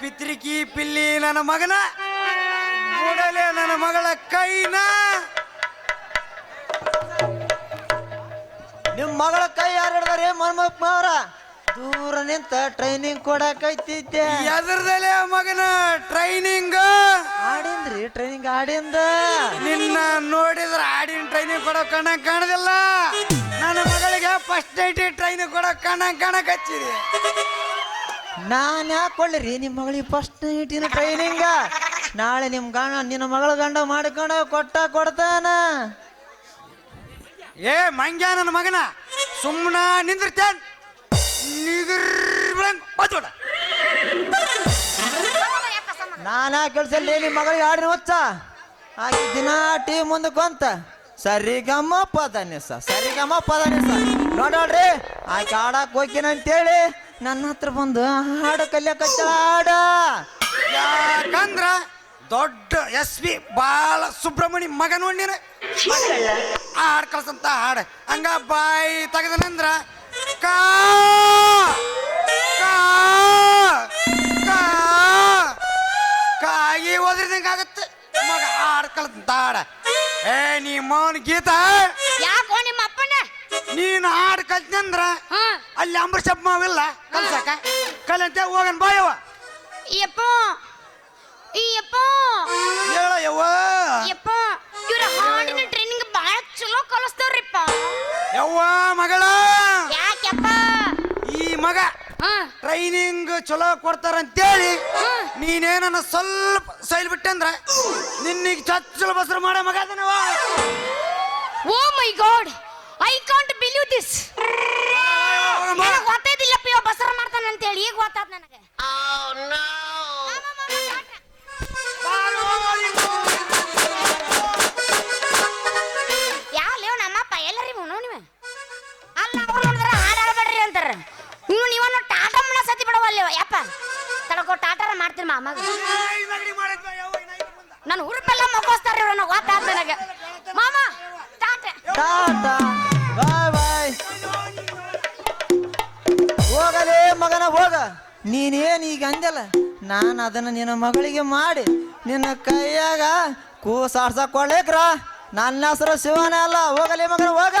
ಪಿತ್ರಿಕಿ ಪಿಲ್ಲಿ ನನ್ನ ಮಗನ. ಕೂಡಲೇ ನನ್ನ ಮಗಳ ಕೈನ. ನಿಮ್ ಮಗಳ ಕೈ ಯಾರು ಹಿಡ್ದಾರೆ ಮನ್ಮಪ್ಪ ಅವ್ರ? ದೂರ ನಿಂತ ಟ್ರೈನಿಂಗ್ ಕೊಡಕೈತಿದ್ದೆ. ಅದ್ರದಲ್ಲೇ ಮಗನ ಟ್ರೈನಿಂಗ್ ಆಡಿಂದ್ರಿ ಟ್ರೈನಿಂಗ್ ಆಡಿಂದ. ನಿನ್ನ ನೋಡಿದ್ರ ಆಡಿನ ಟ್ರೈನಿಂಗ್ ಕೊಡೋ ಕಣ ಕಾಣದಿಲ್ಲ. ನನ್ನ ಮಗಳಿಗೆ ಫಸ್ಟ್ ಐಟಿ ಟ್ರೈನಿಂಗ್ ಕೊಡೋ ಕಣ ಕಾಣಕ್ ಹಚ್ಚಿದೆ ನಾನ್ ಯಾಕೆ ಕೊಳ್ಳಿರಿ ನಿಮ್ಮ ಮಗಳಿಗೆ ಫಸ್ಟ್ ಇಟ್ಟಿನ ಟ್ರೈನಿಂಗ ನಾಳೆ ನಿಮ್ಮ ಗಂಡ ನಿನ್ನ ಮಗಳ ಗಂಡ ಮಾಡ್ಕೊಂಡ ಕೊಟ್ಟ ಕೊಡ್ತಾನ. ಏ ಮಂಗ್ಯ ನನ್ನ ಮಗನ. ಸುಮ್ಮನ ನಿಂದಿರ್ತೇನ್. ನಿಗರ್ ಬಚ್ಚೋಡ ನಾನಾ ಕೆಲಸ ನಿಮ್ಮ ಮಗಳಿಗೆ ಆಡಿನ ಹೊಚ್ಚ. ಆಕಿ ದಿನ ಟೀ ಮುಂದೆ ಕೊಂತ. ಸರಿಗಮ್ಮ ಪದನಿಸ ಸರಿಗಮ್ಮ ಪದನಿಸ. ನೋಡ್ರಿ ಆಕೆ ಆಡಕ್ ಹೋಗ್ತೀನಿ ಅಂತೇಳಿ ನನ್ನ ಹತ್ರ ಬಂದು ಹಾಡು ಕಲಿಯಕತ್ತ ಹಾಡ. ಯಾಕಂದ್ರ ದೊಡ್ಡ ಎಸ್ ಬಿ ಬಾಳ ಸುಬ್ರಹ್ಮಣ್ಯ ಮಗ ನೋಡಿನ ಹಾಡು ಕಳ್ಸಂತ ಹಾಡ. ಹಂಗ ಬಾಯಿ ತೆಗೆದನಂದ್ರ ಕಾ ಕಾ ಕಾ ಕಾಗಿ ಓದ್ರಿದಂಗ ಆಗತ್ತೆ. ಮಗ ಹಾಡ್ ಕಳ್ಸಂತ ಹಾಡ. ಏ ನೀ ಮೌನ ಗೀತಾ. ನೀನು ಹಾಡ್ ಕಲ್ತಂದ್ರ ಹಾ. ಅಲ್ಲಿ ಅಂಬರೀಷಪ್ಪ ಮಾವಿಲ್ಲ ಕಲ್ಸಕ? ಕಲಂತೆ ಹೋಗನ್ ಬಾಯವ ಯಪ್ಪ. ಯಪ್ಪ. ಹೇಳ ಯವ್ವ. ಯಪ್ಪ ಇವ್ರ ಹಾಡಿನ ಟ್ರೈನಿಂಗ್ ಬಾಳ ಚಲೋ ಕಲಿಸ್ತಾವ್ರಿಪ್ಪ. ಯವ್ವ ಮಗಳ. ಯಾಕೆಪ್ಪ ಈ ಮಗ ಹಾ. ಟ್ರೈನಿಂಗ್ ಚಲೋ ಕೊಡ್ತಾರ ಅಂತೇಳಿ ನೀನೇನ ಸ್ವಲ್ಪ ಸೈಲ್ ಬಿಟ್ಟಂದ್ರ ನಿನ್ನಿಗೆ ಚಚ್ಚಲ ಬಸರು ಮಾಡೋ ಮಗ ಅದನವ. ಓ my god. I can't this ನನಗೆ ಗೊತ್ತೈದಿಲ್ಲಪ್ಪ ಇವ ಬಸರ ಮಾಡ್ತಾನೆ ಅಂತ ಹೇಳಿ ಈಗ ಗೊತ್ತಾದ್ ನನಗೆ. ಯಾವ ಲೇವ್ ನಮ್ಮಪ್ಪ ಎಲ್ಲರಿಗೂ ನೀವು? ಅಲ್ಲ ಅವ್ರು ನೋಡಿದ್ರೆ ಹಾಡು ಆಡ್ಬೇಡ್ರಿ ಅಂತಾರ. ನೀವು ನೀವನ್ನ ಟಾಟಮ್ಮನ ಸತಿ ಬಿಡವಲ್ಲ ಯಪ್ಪ ತಡಕೋ ಟಾಟಾರ ಮಾಡ್ತೀನಿ ಮಾಮಾಗ ನಾನು ಹುರುಪೆಲ್ಲ ಮಗೋಸ್ತಾರ ಇವ್ರನ್ನ ಗೊತ್ತಾದ್ ಮಗನ ಹೋಗ. ನೀನೇನ್ ಈಗ ಅಂದಲ್ಲ ನಾನು ಅದನ್ನ ನಿನ್ನ ಮಗಳಿಗೆ ಮಾಡಿ ನಿನ್ನ ಕೈಯಾಗ ಕೂಸಾಡ್ಸಕೊಳ್ಳೇಕ್ರ ನನ್ನ ಹೆಸರು ಶಿವನ ಅಲ್ಲ. ಹೋಗಲಿ ಮಗನ, ಹೋಗ.